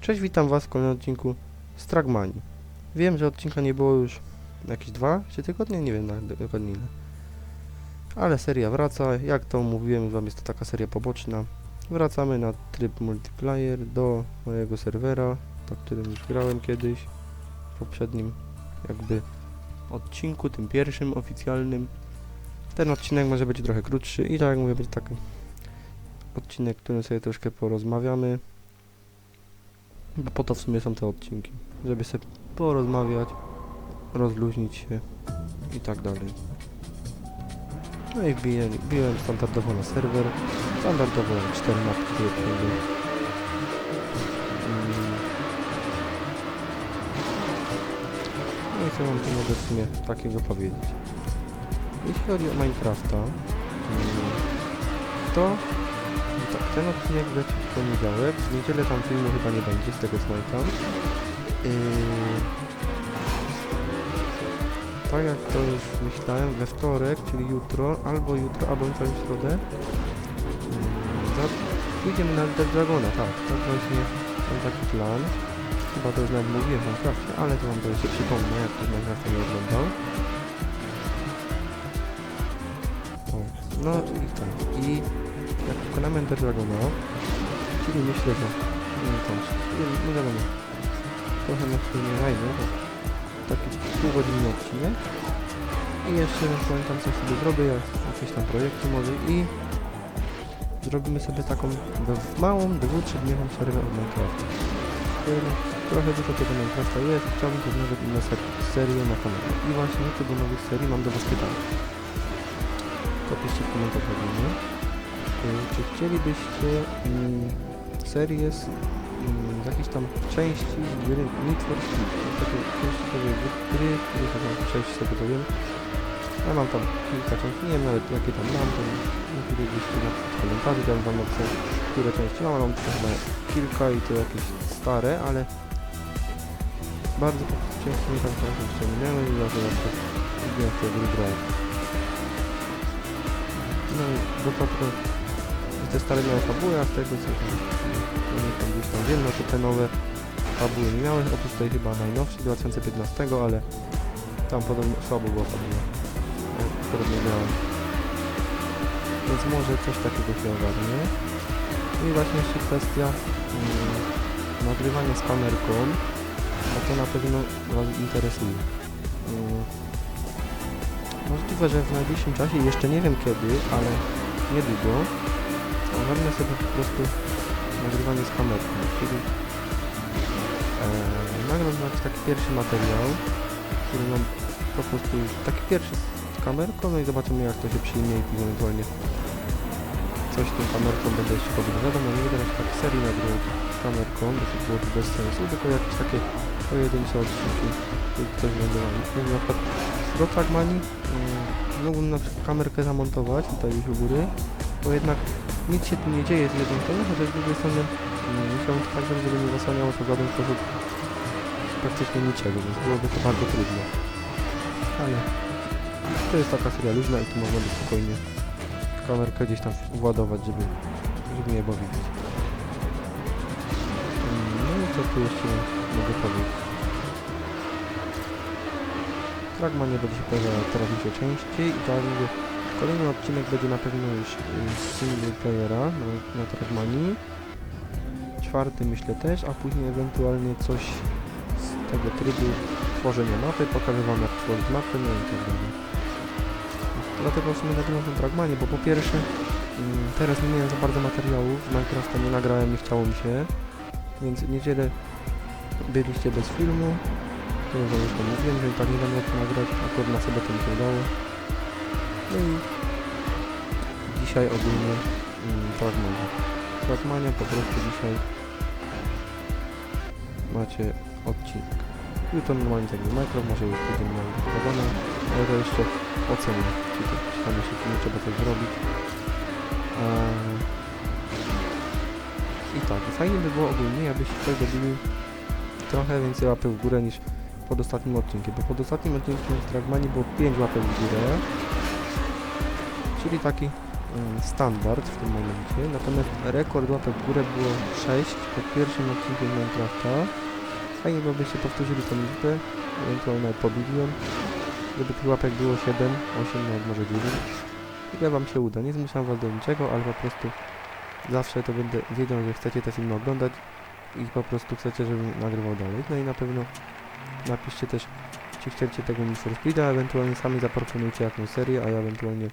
Cześć, witam was w kolejnym odcinku z. Wiem, że odcinka nie było już jakieś dwa, trzy tygodnie, nie wiem na dokładnie ile. Ale seria wraca, jak to mówiłem wam, jest to taka seria poboczna. Wracamy na tryb multiplayer do mojego serwera, na którym już grałem kiedyś, w poprzednim jakby odcinku, tym pierwszym oficjalnym. Ten odcinek może być trochę krótszy i tak jak mówię, będzie taki odcinek, w którym sobie troszkę porozmawiamy. Bo po to w sumie są te odcinki, żeby sobie porozmawiać, rozluźnić się i tak dalej. No i wbiłem, wbiłem standardowo na serwer, standardowo 4 mapy, które przyjdę. Mm. No i co mam tu mogę w sumie takiego powiedzieć. Jeśli chodzi o Minecrafta, to no tak, ten odcinek leci w poniedziałek, w niedzielę tam filmu chyba nie będzie, z tego co pamiętam. Yy... Tak jak to już myślałem, we wtorek, czyli jutro, albo jutro, albo jutro w środę, yy, pójdziemy na Elder Dragona, tak, to właśnie mam taki plan. Chyba to już nawet mówiłem w Minecrafcie, ale to wam to jeszcze przypomnę, jak ktoś Minecrafta nie oglądał. No i tak, i jak pokonamy Ender Dragona, czyli myślę, że nie wiem, nie, nie wiadomo, trochę na chwilę nie zajmie, bo taki półgodzinny odcinek i jeszcze pamiętam co sobie zrobię, jakieś tam projekty może i zrobimy sobie taką małą, dwu-trzydniową serię od Minecrafta. Trochę dużo tego Minecrafta jest, chciałbym też nawet inne ser serię na kanale. I właśnie co do nowych serii mam do Was pytanie. To piszcie w komentarzach. Y, Czy chcielibyście mm, serię z mm, jakiejś tam części gry Need for Speed? Takie częściowe gry, które to tam części sobie powiem. Ja mam tam kilka części, nie wiem nawet jakie tam mam, to napisać w komentarzu, bym wam napisał, które części mam, mam chyba kilka i to jakieś stare, ale bardzo często mi tam często ściągnęły i ja na przykład lubiłem w te gry grać. No i dodatkowo te stare miały fabułę, a z tego co tam, gdzieś tam wiem, no to te nowe fabuły nie miały, oprócz tej chyba najnowszej 2015, ale tam podobno słabo była fabuła, e, którą nie grałem. Więc może coś takiego się ogarnie. I właśnie jeszcze kwestia mm, nagrywania z kamerką, a to na pewno Was interesuje. Mm, Możliwe, że w najbliższym czasie, jeszcze nie wiem kiedy, ale niedługo, ogarnę sobie po prostu nagrywanie z kamerką, czyli e, taki pierwszy materiał, który mam po prostu taki pierwszy z kamerką, no i zobaczymy jak to się przyjmie i później ewentualnie coś tą kamerką będę jeszcze robił. Wiadomo, nie będę tak serii nagrywał kamerką, bo to byłoby bez sensu, tylko jakieś takie pojedyncze odcinki, coś będę. Na przykład do Trackmanii mm, mógłbym na przykład kamerkę zamontować tutaj gdzieś u góry, bo jednak nic się tu nie dzieje z jednej strony, chociaż z drugiej strony mm, musiałbym to tak żeby nie zasłaniało to żaden sposób praktycznie niczego, więc byłoby to bardzo trudne. Ale to jest taka seria luźna i tu można by spokojnie kamerkę gdzieś tam władować, żeby, żeby nie było widać. Mm, No i co tu jeszcze mogę powiedzieć? Fragma nie będzie się pojawiała już częściej i mówię, kolejny odcinek będzie na pewno już y, single playera na, na Trackmanii. Czwarty myślę też, a później ewentualnie coś z tego trybu tworzenia mapy, pokażę wam jak tworzyć mapę, no i tak dalej. Dlatego w sumie nagrywam ten Trackmanie, bo po pierwsze mm, teraz nie miałem za bardzo materiałów, Minecrafta nie nagrałem, nie chciało mi się, więc niedzielę byliście bez filmu, to już wam to mówiłem, że i tak nie będę mógł nagrać, akurat na sobotę mi się udało. No i dzisiaj ogólnie mm, Trackmania. Trackmania po prostu dzisiaj macie odcinek. Jutro normalnie tak Minecraft, może już na Dragona, ale to jeszcze ocenię, czy, to, tam jeszcze nie trzeba coś zrobić. Eee, I tak, fajnie by było ogólnie, jakbyście tutaj dobili trochę więcej łapek w górę niż pod ostatnim odcinkiem, bo pod ostatnim odcinkiem w Dragmanii było 5 łapek w górę, czyli taki mm, standard w tym momencie, natomiast rekord łapek w górę było 6 pod pierwszym odcinkiem Minecrafta. Fajnie się powtórzyli tą liczbę, ewentualnie pobili ją, żeby tych łapek było 7, 8, nawet może 9. Ile wam się uda, nie zmuszam was do niczego, ale po prostu zawsze to będę wiedział, że chcecie te filmy oglądać i po prostu chcecie, żebym nagrywał dalej. No i na pewno napiszcie też, czy chcecie tego for Speeda, ewentualnie sami zaproponujcie jakąś serię, a ja ewentualnie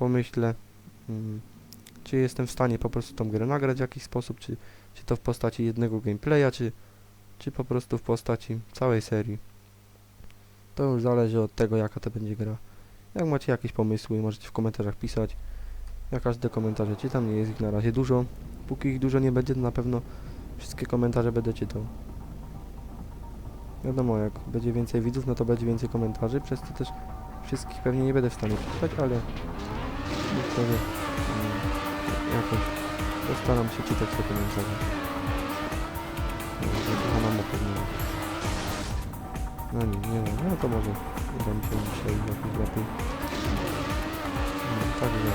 pomyślę, mm, czy jestem w stanie po prostu tą grę nagrać w jakiś sposób, czy, czy to w postaci jednego gameplaya, czy, czy po prostu w postaci całej serii. To już zależy od tego, jaka to będzie gra. Jak macie jakieś pomysły, możecie w komentarzach pisać. Ja każde komentarze czytam, nie jest ich na razie dużo. Póki ich dużo nie będzie, to na pewno wszystkie komentarze będę czytał. Wiadomo, jak będzie więcej widzów, no to będzie więcej komentarzy, przez to też wszystkich pewnie nie będę w stanie przeczytać, ale że mm, jakoś postaram się czytać te komentarze. Mam opewnione. No nie, nie wiem, no to może uda mi się dzisiaj jakoś lepiej. No, także...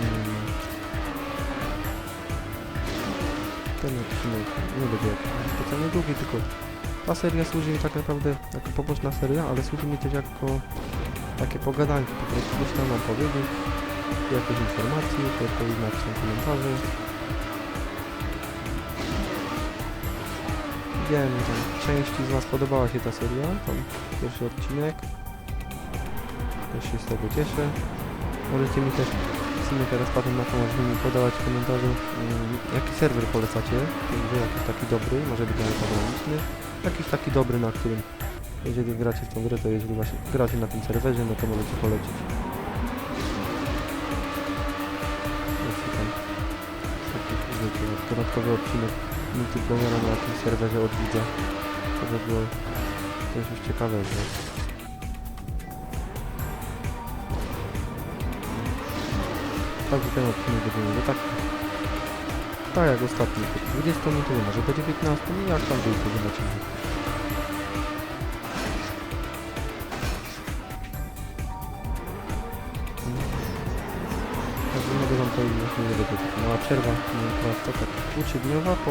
Mm, ten odcinek nie będzie jakiś specjalnie długi, tylko ta seria służy mi tak naprawdę jako poboczna seria, ale służy mi też jako takie pogadanki, po prostu coś tam mam powiedzieć, jakieś informacje, jakieś komentarze. Wiem, że części z Was podobała się ta seria, tam pierwszy odcinek. Też się z tego cieszę. Możecie mi też w sumie teraz patrzę na to, możecie mi podawać w komentarzu, mm, jaki serwer polecacie, jakiś taki dobry, może być nawet jakiś taki dobry, na którym jeżeli gracie w tą grę, to jeżeli właśnie gracie na tym serwerze, no to możecie polecić. Jeśli tam jakiś wiecie, dodatkowy odcinek multiplayera na jakimś serwerze od widza, to by było coś już ciekawego. Także ten odcinek będzie tak, tak jak ostatni, po 20 minut, może po 19 i jak tam był, to zobaczymy. Wam powiedzieć, że nie taka mała przerwa Minecrafta, tak uczydniowa po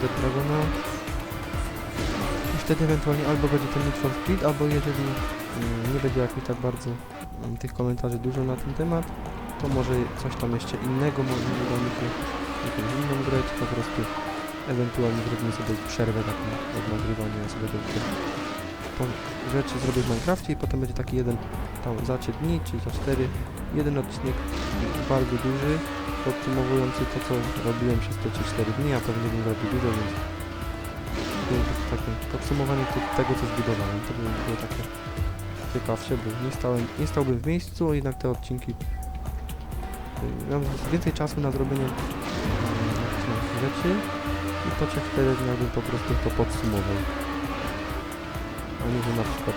Dead Dragona. I wtedy ewentualnie albo będzie ten Need for Speed, albo jeżeli mm, nie będzie jakoś tak bardzo mm, tych komentarzy dużo na ten temat, to może coś tam jeszcze innego, może uda mi się jakąś inną grę, czy po prostu ewentualnie zrobimy sobie przerwę taką od nagrywania sobie po rzeczy zrobię w Minecrafcie i potem będzie taki jeden tam za 3 dni, czy za 4 jeden odcinek bardzo duży, podsumowujący to, co robiłem przez te 3-4 dni, a pewnie bym robił dużo, więc to takie podsumowanie te, tego, co zbudowałem. To by było takie ciekawsze, bo nie, stałem, nie stałbym w miejscu, jednak te odcinki y, miałem więcej czasu na zrobienie rzeczy i po 3-4 dniach bym po prostu to podsumował. Że na przykład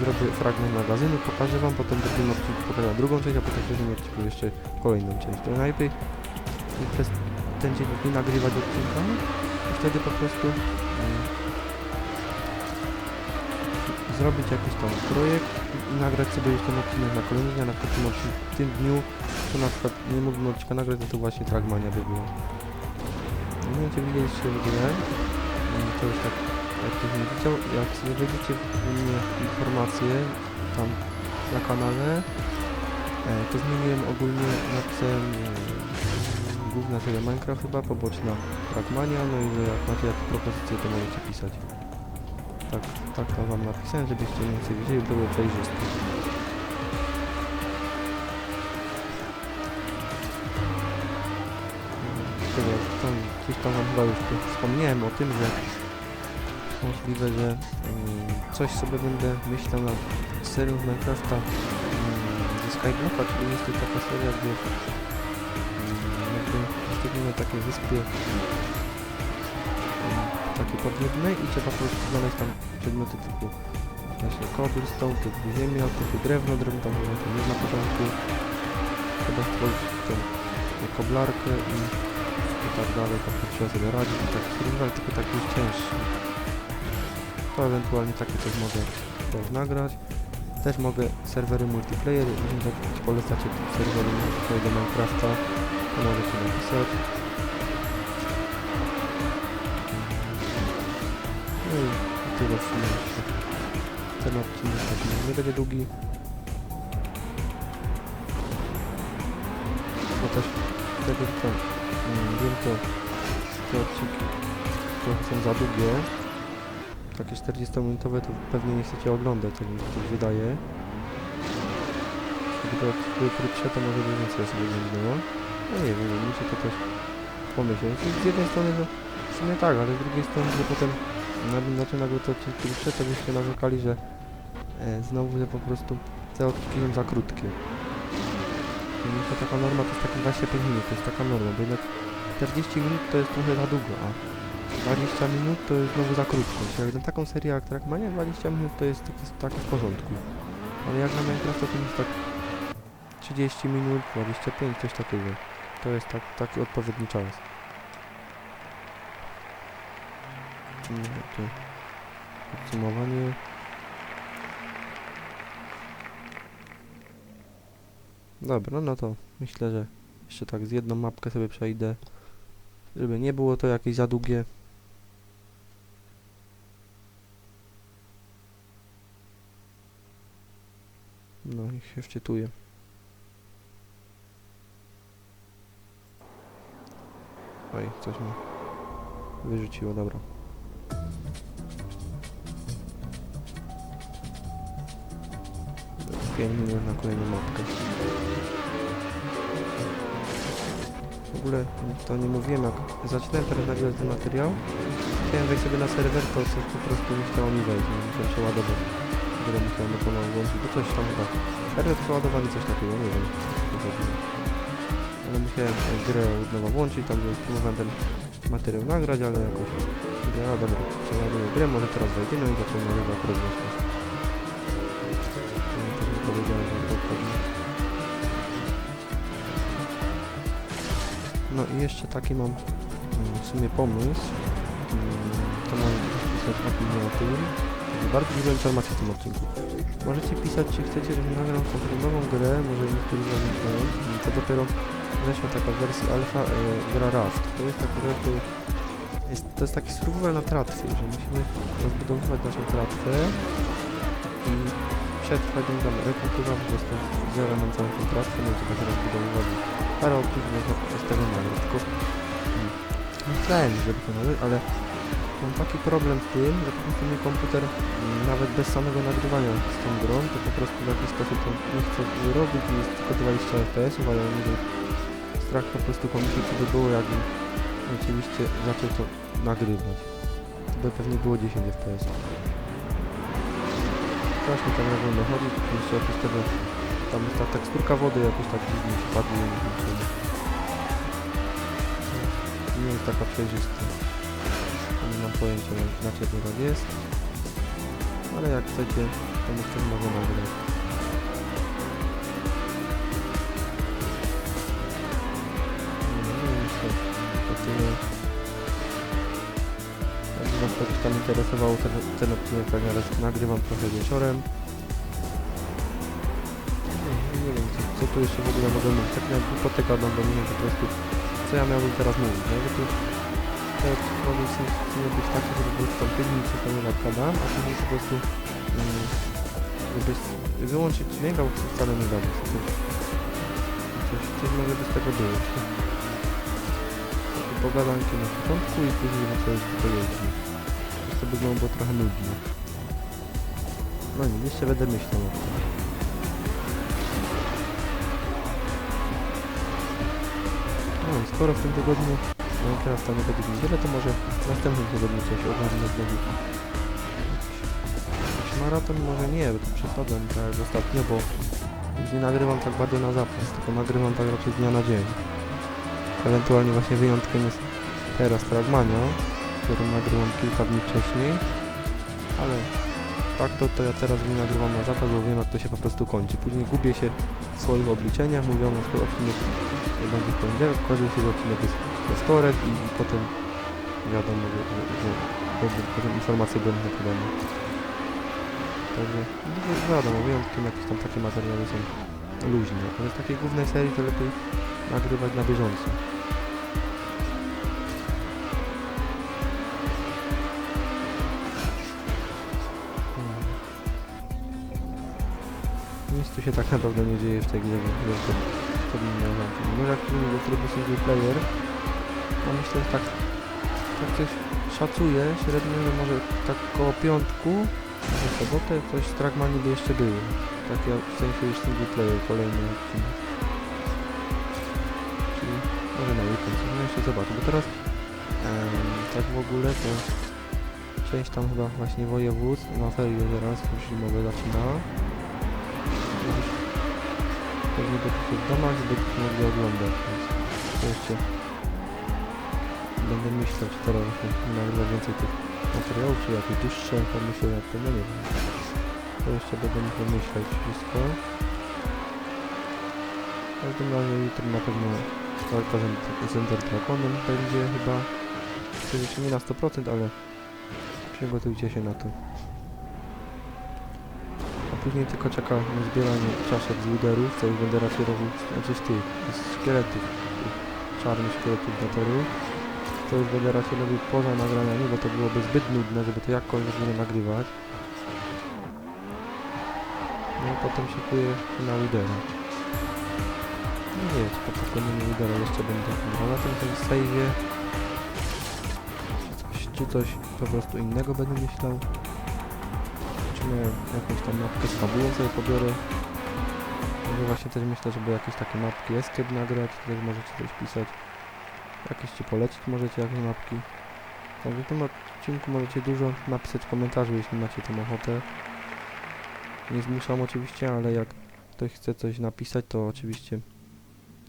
zrobię fragment magazynu, pokażę wam, potem w drugim odcinku pokażę drugą część, a potem w trzecim odcinku jeszcze kolejną część. To najlepiej przez ten dzień nie nagrywać odcinka i wtedy po prostu mm, zrobić jakiś tam projekt i, nagrać sobie już ten odcinek na kolejny dzień, na tym, odcinku, w tym dniu, to na przykład nie mógłbym odcinka nagrać, no to właśnie Trackmania by było. Nie wiem, czy widzieliście w grę, Mm, to już tak jak ktoś nie widział, jak mnie informacje tam na kanale, e, to zmieniłem ogólnie napisałem e, główna seria Minecraft chyba, poboczna Trackmania, no i że jak macie jakieś propozycje, to możecie pisać. Tak, tak to wam napisałem, żebyście więcej wiedzieli, było przejrzyste. Tego, tam, gdzieś tam chyba już wspomniałem o tym, że możliwe, że coś sobie będę myślał nad serią z Minecrafta mm, ze czyli jest to taka seria, gdzie jakby jesteśmy na takiej wyspie mm, takiej i trzeba po prostu znaleźć tam przedmioty typu właśnie cobblestone, typu ziemia, typu drewno, drewno tam było nie na początku trzeba stworzyć tą koblarkę i, tak dalej, tam trzeba sobie radzić i tak survival, tylko taki już cięższy to ewentualnie takie coś mogę też nagrać. Też mogę serwery multiplayer, jeżeli tak polecacie serwery multiplayer do Minecrafta, to możecie napisać. No i tyle w sumie. Ten odcinek taki nie będzie długi. Bo też wtedy to mm, wiem to te odcinki trochę są za długie. Takie 40-minutowe to pewnie nie chcecie oglądać, tak mi się coś wydaje. Były krótsze, to może by więcej sobie oglądało. No nie wiem, muszę to też pomyśleć. Z jednej strony no, w sumie tak, ale z drugiej strony, że potem na- znaczy nagle te odcinki krótsze, to byście narzekali, że e, znowu, że po prostu te odcinki są za krótkie. Myślę, taka norma to jest takie 25 minut, to jest taka norma, bo jednak 40 minut to jest trochę za długo, a 20 minut to jest znowu za krótko. Jak na taką serię jak Trackmania 20 minut to jest taki, taki w porządku. Ale jak na Minecraft to jest tak 30 minut, 25, coś takiego. To jest tak, taki odpowiedni czas. To podsumowanie. Dobra, no to myślę, że jeszcze tak z jedną mapkę sobie przejdę. Żeby nie było to jakieś za długie. I się wczytuję. Oj, coś mi wyrzuciło, dobra. Pięknie na kolejną mapkę. W ogóle to nie mówiłem, jak zaczynałem teraz nagrywać ten materiał, chciałem wejść sobie na serwer, to po prostu nie chciało mi wejść, nie musiałem przeładować. Dopiero musiałem to ponownie włączyć, bo coś tam chyba. Serwer przeładowany, coś takiego, nie wiem. Ale musiałem grę od nowa włączyć, tam próbowałem ten materiał nagrać, ale jakoś... Mówię, a dobra, przeładuję grę, może teraz wejdzie, no i zacząłem nagrywać pewnie. No i jeszcze taki mam mm, w sumie pomysł. Mm, To mam pisać o tym. Bardzo dużo informacji w tym odcinku. Możecie pisać, czy chcecie, żebym nagrał nową grę, może niektórzy zamyślają. To dopiero weszła taka wersja alfa e, gra Raft. To jest taka gra, jest, to jest taki survival na tratwie, że musimy rozbudowywać naszą tratwę i przetrwać ją tam rekultywować po prostu zera nam całą tą tratwę, no i to będzie rozbudowywać parę odcinków z tego nagrać, tylko mm, myślałem, żeby to nagrać, ale mam taki problem z tym, że po prostu mój komputer mm, nawet bez samego nagrywania z tą grą, to po prostu w jakiś sposób to nie chce robić i jest tylko 20 fps, ale wiem, strach po prostu pomyśleć, co by było, jakbym rzeczywiście zaczął to nagrywać. To by pewnie było 10 fps. Strasznie tak na wolno chodzi, jeszcze oprócz tego tam ta teksturka wody jakoś tak dziwnie padła, nie wiem czemu. Nie jest taka przejrzysta. Pojęcia dlaczego tak jest. Ale jak chcecie, to jeszcze mogę nagrać. No, no i co? To. Jak to tam interesował ten, ten odcinek, tak nagrywam trochę wieczorem. Nie, nie wiem, co, co tu jeszcze w ogóle mogę mówić. Tak miałem głupotę gadam, bo nie wiem po prostu, co ja miałbym teraz mówić? Te w sumie być takie, żeby tam 5 minut się tam gadam, a później po prostu mm, żeby s- wyłączyć dźwięk, albo wcale nie gadać. Coś, coś, coś może z tego było. Pogadanki na początku i później na co już. To by znowu było trochę nudne. No nie, jeszcze będę myślał o tym. No i skoro w tym tygodniu Minecrafta nie będzie wiele, to może w następnym tygodniu coś ogarnę znowu. Jakiś maraton może nie, bo to przesadzam tak jak ostatnio, bo nie nagrywam tak bardzo na zapas, tylko nagrywam tak raczej dnia na dzień. Ewentualnie właśnie wyjątkiem jest teraz Fragmania, którą nagrywam kilka dni wcześniej, ale tak to, to ja teraz nie nagrywam na zapas, bo wiem jak to się po prostu kończy. Później gubię się w swoich obliczeniach, mówią, że odcinek będzie w poniedziałek, okazuje się, odcinek jest we wtorek i, i potem wiadomo, że, że, że, że potem informacje będą podane. Także no, wi- wiadomo, wyjątkiem jakieś tam takie materiały są luźne, ale z takiej głównej serii to lepiej nagrywać na bieżąco. Hmm. Nic tu się tak naprawdę nie dzieje w tej grze, więc to zamknąć. Może jak przyjmie do trybu single player, to myślę, że tak, tak coś szacuję średnio, że może tak koło piątku, w sobotę coś z Trackmanii by jeszcze było. Takie w sensie już single player, kolejny odcinek. Czyli może na weekend, no jeszcze zobaczę, bo teraz em, tak w ogóle to część tam chyba właśnie województw ma ferie zaraz, już zimowe zaczyna. Już pewnie się w domach, żeby mogli oglądać, więc to jeszcze będę myśleć teraz nagrywać więcej tych materiałów, czy jakieś dłuższe, pomyślę jak to, no nie wiem. To jeszcze będę myśleć wszystko. W każdym razie jutro na pewno walka z Ender Dragonem będzie chyba, oczywiście nie na 100%, ale przygotujcie się na to. A później tylko czeka na zbieranie czaszek z liderów, co już będę raczej robił, znaczy z tych, z szkieletów, czarnych szkieletów baterów. To już będę raczej robił poza nagraniami, bo to byłoby zbyt nudne, żeby to jakkolwiek nie nagrywać. No i potem szykuję na lidera. No nie wiem, po pokonaniu lidera jeszcze będę grał na tym tym save'ie. Czy coś, po prostu innego będę myślał. Czy nie jakąś tam mapkę z fabułą sobie pobiorę. Może właśnie też myślę, żeby jakieś takie mapki escape nagrać, też możecie coś pisać. Jakieś ci polecić możecie jakieś mapki. Także w tym odcinku możecie dużo napisać komentarzy, jeśli macie tą ochotę. Nie zmuszam oczywiście, ale jak ktoś chce coś napisać, to oczywiście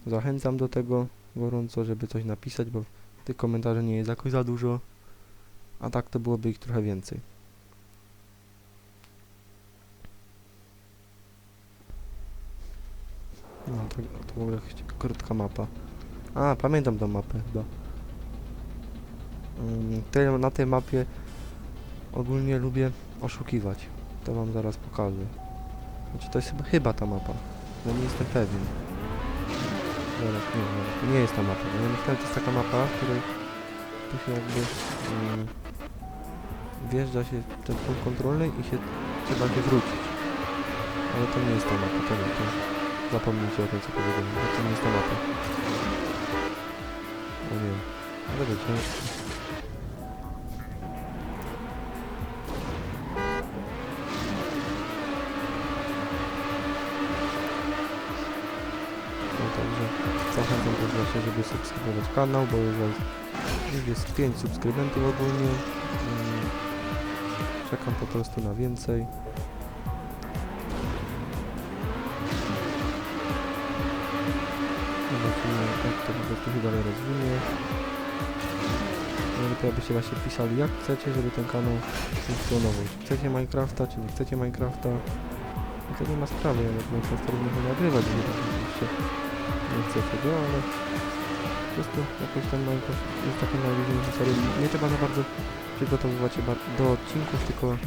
zachęcam do tego gorąco, żeby coś napisać, bo tych komentarzy nie jest jakoś za dużo, a tak to byłoby ich trochę więcej. No to, to w ogóle krótka mapa. A, pamiętam tą mapę chyba. Mm, na tej mapie ogólnie lubię oszukiwać. To wam zaraz pokażę. Znaczy to jest chyba, chyba ta mapa. No nie jestem pewien. Zaraz, nie, zaraz. To nie jest ta mapa. Ja myślałem, że to jest taka mapa, w której tu się jakby mm, wjeżdża się w ten punkt kontrolny i się trzeba się wrócić. Ale to nie jest ta mapa, to nie, to zapomnijcie o tym co powiedziałem, to nie jest ta mapa. Nie wiem. Ale wiecie. No także zachęcam też właśnie, żeby subskrybować kanał, bo już jest, jest 5 subskrybentów ogólnie. Mm, Czekam po prostu na więcej. Jak to po prostu się dalej rozwinie. Najlepiej abyście właśnie pisali jak chcecie, żeby ten kanał funkcjonował. Czy chcecie Minecrafta, czy nie chcecie Minecrafta. No to nie ma sprawy, ja jak Minecraft również nagrywać, jeżeli oczywiście nie chcecie go, ale po prostu jakoś ten Minecraft jest taką najluźniejszą serią. Nie trzeba za bardzo przygotowywać się do odcinków, tylko mm,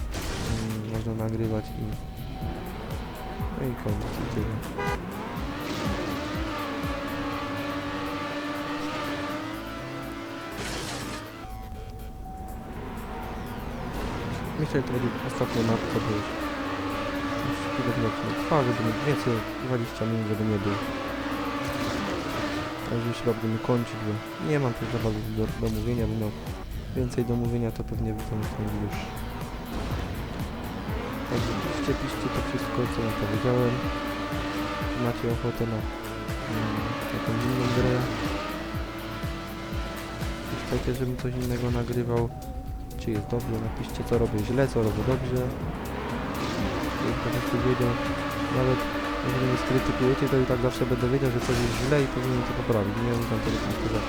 można nagrywać i no i koniec i tyle. Myślę, że to już już chwilę ten odcinek trwa, żeby nie więcej 20 minut, żeby nie był. Także chyba będziemy kończyć, bo nie mam tu za bardzo do, do mówienia, bo no więcej do mówienia to pewnie to już. Także piszcie, piszcie to wszystko, co ja powiedziałem. Macie ochotę na mm, jakąś inną grę? Chcecie, żebym coś innego nagrywał? Czy jest dobrze? Napiszcie, co robię źle, co robię dobrze. Prostu wiedział, nawet jeżeli mnie skrytykujecie, to i tak zawsze będę wiedział, że coś jest źle i powinienem to poprawić. Nie uznam tego za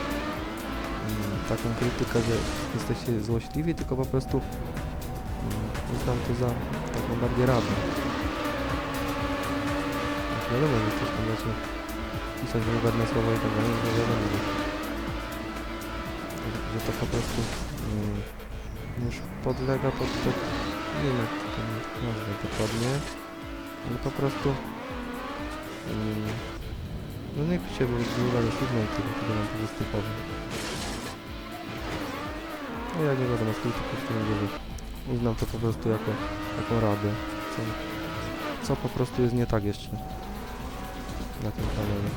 mm, taką krytykę, że jesteście złośliwi, tylko po prostu mm, uznam to za taką bardziej radę. Znaczy wiadomo, że ktoś tam zacznie pisać wulgarne słowa i tak dalej, to wiadomo, że, że to po prostu mm, już podlega pod te Nie wiem jak to nazwać dokładnie. Ale po prostu... mm, no niech się wygląda siódmej tylko kiedy nam to występowy. No ja nie na swój po prostu nie wiem. Uznam to po prostu jako taką radę. Co, co po prostu jest nie tak jeszcze na tym kanale.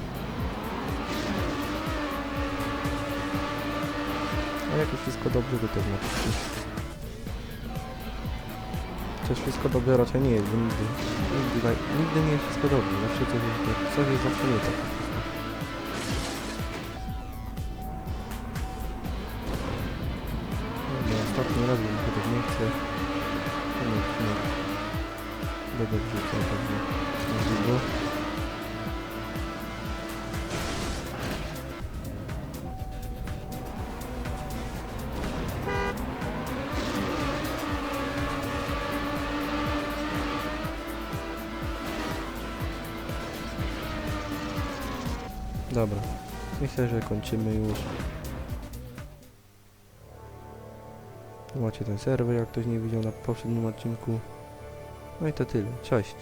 A jak jest wszystko dobrze, to też napiszcie. Chociaż wszystko dobrze raczej nie jest, bo nigdy, nigdy, naj- nigdy nie jest wszystko dobrze. Zawsze coś jest, coś jest zawsze nie tak. No, ostatni raz bym chociaż nie chcę. Nie, nie. Będę wrzucał pewnie. Dobra, myślę, że kończymy już. Macie ten serwer, jak ktoś nie widział na poprzednim odcinku. No i to tyle. Cześć.